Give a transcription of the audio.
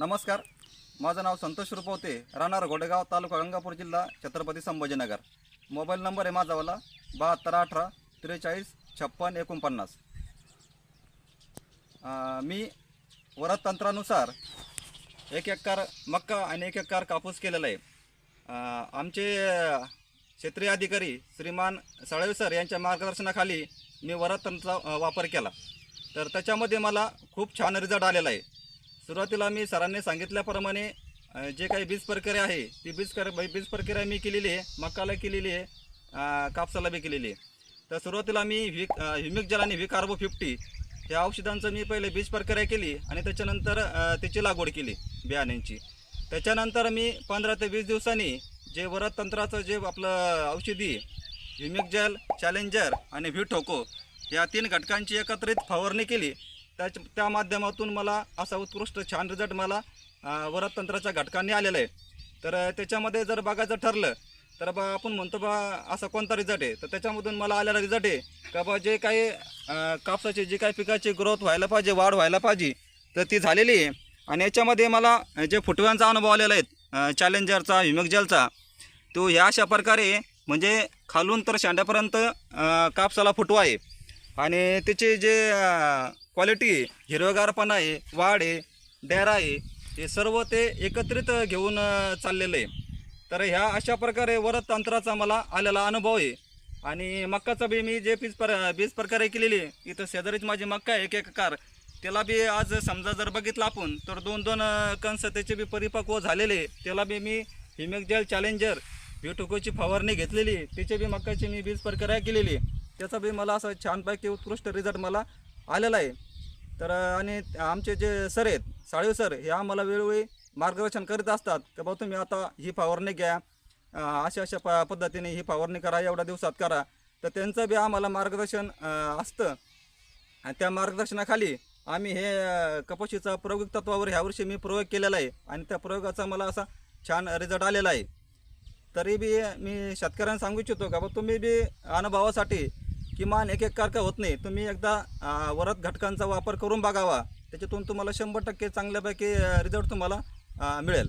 नमस्कार. माझं नाव संतोष रुपवते राहणार घोडेगाव तालुका गंगापूर जिल्हा छत्रपती संभाजीनगर. मोबाईल नंबर आहे माझावाला बहात्तर अठरा त्रेचाळीस छप्पन एकोणपन्नास. मी वरतंत्रानुसार एक एकर मक्का आणि एक एकर कापूस केलेला आहे. आमचे क्षेत्रीय अधिकारी श्रीमान साळवे सर यांच्या मार्गदर्शनाखाली मी वरतंत्राचा वापर केला. तर त्याच्यामध्ये मला खूप छान रिझल्ट आलेला आहे. सुरुवातीला मी सरांनी सांगितल्याप्रमाणे जे काही बीज प्रक्रिया आहे ती बीज कर बीज प्रक्रिया मी केलेली आहे मकाला केलेली आहे कापसाला बी केलेली आहे. तर सुरुवातीला मी व्ही ह्युमिक जल आणि व्ही कार्बो फिफ्टी या औषधांचं मी पहिले बीज प्रक्रिया केली आणि त्याच्यानंतर त्याची लागवड केली बियाण्यांची. त्याच्यानंतर मी पंधरा ते वीस दिवसांनी जे वरद तंत्राचं जे आपलं औषधी ह्युमिक जल चॅलेंजर आणि व्ही ठोको या तीन घटकांची एकत्रित फवारणी केली. त्याच त्या माध्यमातून मला असा उत्कृष्ट छान रिझल्ट मला वरतंत्राच्या घटकांनी आलेला आहे. तर त्याच्यामध्ये जर बघायचं ठरलं तर बा आपण म्हणतो बा असा कोणता रिझल्ट आहे? तर त्याच्यामधून मला आलेला रिझल्ट आहे का बा जे काही कापसाची जी काही पिकाची ग्रोथ व्हायला पाहिजे वाढ व्हायला पाहिजे तर ती झालेली आहे. आणि याच्यामध्ये मला जे फुटव्यांचा अनुभव आलेला आहे चॅलेंजरचा ह्युमिक तो ह्या अशा प्रकारे म्हणजे खालून तर शांड्यापर्यंत कापसाला फुटवा आहे. आणि त्याचे जे क्वालिटी आहे हिरवगारपणा आहे वाढ आहे डॅरा आहे हे सर्व ते एकत्रित घेऊन चाललेलं आहे. तर ह्या अशा प्रकारे वरद तंत्राचा मला आलेला अनुभव आहे. आणि मक्काचा बी मी जे पीज पर बीज प्रकारे केलेली आहे इथं शेजारीच माझी मक्का आहे एक एक कार. त्याला बी आज समजा जर बघितलं आपण तर दोन दोन कंस त्याचे बी परिपक्व झालेले त्याला बी मी हिमेक जेल चॅलेंजर व्हिटोकोची फवारणी घेतलेली त्याचे बी मक्काची मी बीज प्रक्रिया केलेली त्याचा बी मला असं छानपैकी उत्कृष्ट रिझल्ट मला आलेला आहे. तर आणि आमचे जे सर आहेत साळेव सर हे आम्हाला वेळोवेळी मार्गदर्शन करीत असतात. की बाबा तुम्ही आता ही फवारणी घ्या अशा अशा प पद्धतीने ही फवारणी करा एवढ्या दिवसात करा. तर त्यांचं बी आम्हाला मार्गदर्शन असतं. आणि त्या मार्गदर्शनाखाली आम्ही हे कपाशीचा प्रयोगिक तत्वावर ह्यावर्षी मी प्रयोग केलेला आहे. आणि त्या प्रयोगाचा मला असा छान रिझल्ट आलेला आहे. तरी बी मी शेतकऱ्यांना सांगू इच्छितो का बा तुम्ही बी अनुभवासाठी किमान एक एक कारका होत नाही. तुम्ही एकदा वरद घटकांचा वापर करून बघावा. त्याच्यातून तुम्हाला शंभर टक्के चांगल्यापैकी रिझल्ट तुम्हाला मिळेल.